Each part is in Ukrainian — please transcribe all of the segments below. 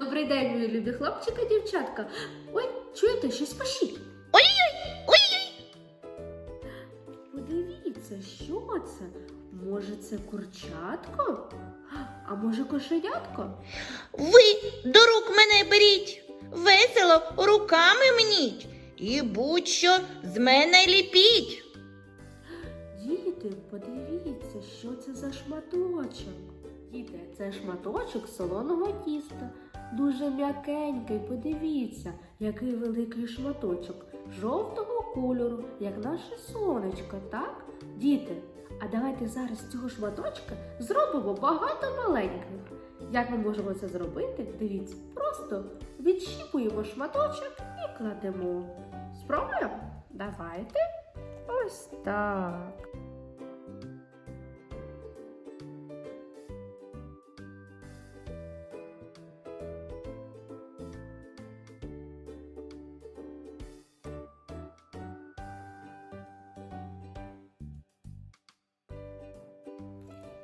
Добрий день, мої любі хлопчики, дівчатка. Ой, чуєте, щось пишіть. Ой-ой, ой-ой. Подивіться, що це? Може, це курчатко? А може кошенятко? Ви до рук мене беріть, весело руками мніть і будь-що з мене ліпіть. Діти, подивіться, що це за шматочок. Діти, це шматочок солоного тіста. Дуже м'якенький, подивіться, який великий шматочок жовтого кольору, як наше сонечко, так? Діти, а давайте зараз цього шматочка зробимо багато маленьких. Як ми можемо це зробити? Дивіться, просто відщіпуємо шматочок і кладемо. Спробуємо? Давайте. Ось так.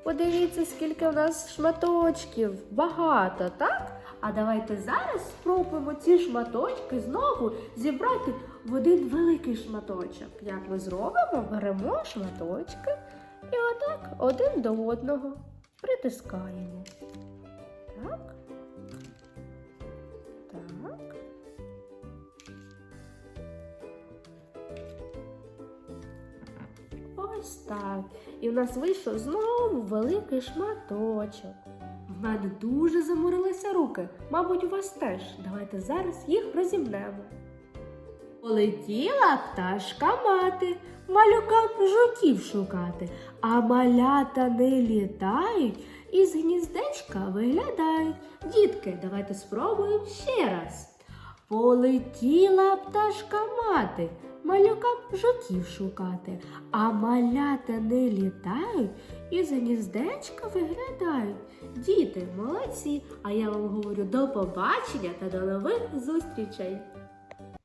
Подивіться, скільки у нас шматочків. Багато, так? А давайте зараз спробуємо ці шматочки знову зібрати в один великий шматочок. Як ми зробимо? Беремо шматочки і отак один до одного притискаємо. Так. Ось так. І в нас вийшов знову великий шматочок. В мене дуже заморилися руки. Мабуть, у вас теж. Давайте зараз їх розімнемо. Полетіла пташка мати, малюкам жуків шукати, а малята не літають і з гніздечка виглядають. Дітки, давайте спробуємо ще раз. Полетіла пташка мати, малюкам жуків шукати, а малята не літають і з гніздечка виглядають. Діти, молодці! А я вам говорю до побачення та до нових зустрічей!